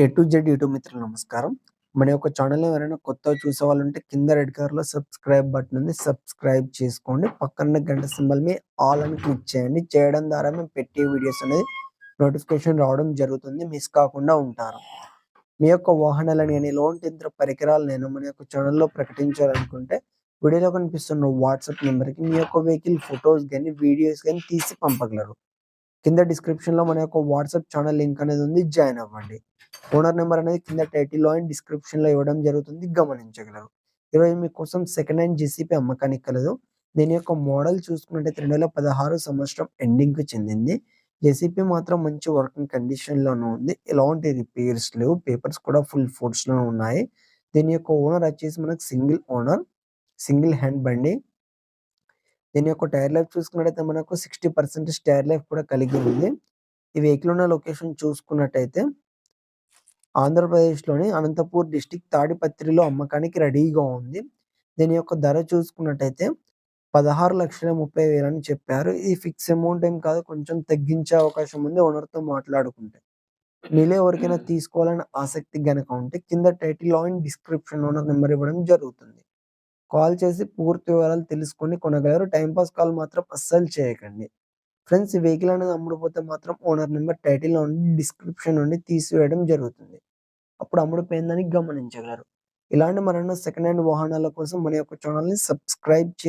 A to Z YouTube మిత్రులు నమస్కారం. మన యొక్క ఛానల్ ఎవరైనా కొత్తగా చూసే వాళ్ళు ఉంటే కింద రెడ్ కలర్లో సబ్స్క్రైబ్ బటన్ ఉంది సబ్స్క్రైబ్ చేసుకోండి. పక్కన గంట సింబల్ మీ ఆల్ అని క్లిక్ చేయండి. చేయడం ద్వారా మేము పెట్టే వీడియోస్ అనేది నోటిఫికేషన్ రావడం జరుగుతుంది. మిస్ కాకుండా ఉంటారు. మీ యొక్క వాహనాలను కానీ లోన్ యంత్ర పరికరాలు నేను మన యొక్క ఛానల్లో ప్రకటించాలనుకుంటే వీడియోలో కనిపిస్తున్న వాట్సాప్ నెంబర్కి మీ యొక్క వెహికల్ ఫొటోస్ కానీ వీడియోస్ కానీ తీసి పంపగలరు. కింద డిస్క్రిప్షన్లో మన యొక్క వాట్సాప్ ఛానల్ లింక్ అనేది ఉంది. జాయిన్ అవ్వండి. ఓనర్ నెంబర్ అనేది కింద టైటిల్లో అండ్ డిస్క్రిప్షన్లో ఇవ్వడం జరుగుతుంది. గమనించగలరు. ఈరోజు మీకోసం సెకండ్ హ్యాండ్ జెసిపి అమ్మకానికి కలదు. దీని యొక్క మోడల్ చూసుకున్నట్టయితే రెండు వేల పదహారు సంవత్సరం ఎండింగ్కి చెందింది. జెసిపి మాత్రం మంచి వర్కింగ్ కండిషన్లోనే ఉంది. ఎలాంటి రిపేర్స్ లేవు. పేపర్స్ కూడా ఫుల్ ఫోర్స్లో ఉన్నాయి. దీని యొక్క ఓనర్ వచ్చేసి మనకు సింగిల్ ఓనర్ సింగిల్ హ్యాండ్ బండి. దీని యొక్క టైర్ లైఫ్ చూసుకున్నట్టయితే మనకు సిక్స్టీ పర్సెంట్ టైర్ లైఫ్ కూడా కలిగి ఉంది. ఈ వెహికల్ ఉన్న లొకేషన్ చూసుకున్నట్టయితే ఆంధ్రప్రదేశ్లోని అనంతపూర్ డిస్టిక్ తాడిపత్రిలో అమ్మకానికి రెడీగా ఉంది. దీని యొక్క ధర చూసుకున్నట్టయితే పదహారు లక్షల ముప్పై వేలని చెప్పారు. ఇది ఫిక్స్ అమౌంట్ ఏం కాదు కొంచెం తగ్గించే అవకాశం ఉంది ఓనర్తో మాట్లాడుకుంటే. మీలో ఎవరికైనా తీసుకోవాలని ఆసక్తి గనక ఉంటే కింద title and description owner number ఇవ్వడం జరుగుతుంది. కాల్ చేసి పూర్తి వివరాలు తెలుసుకొని కొనగలరు. టైంపాస్ కాల్ మాత్రం అస్సలు చేయకండి. ఫ్రెండ్స్ వెహికల్ అనేది అమ్ముడుపోతే మాత్రం ఓనర్ నెంబర్ టైటిల్ నుండి డిస్క్రిప్షన్ నుండి తీసివేయడం జరుగుతుంది. అప్పుడు అమ్ముడుపోయిందని గమనించగలరు. ఇలాంటి మరెన్నో సెకండ్ హ్యాండ్ వాహనాల కోసం మన యొక్క ఛానల్ని సబ్స్క్రైబ్ చే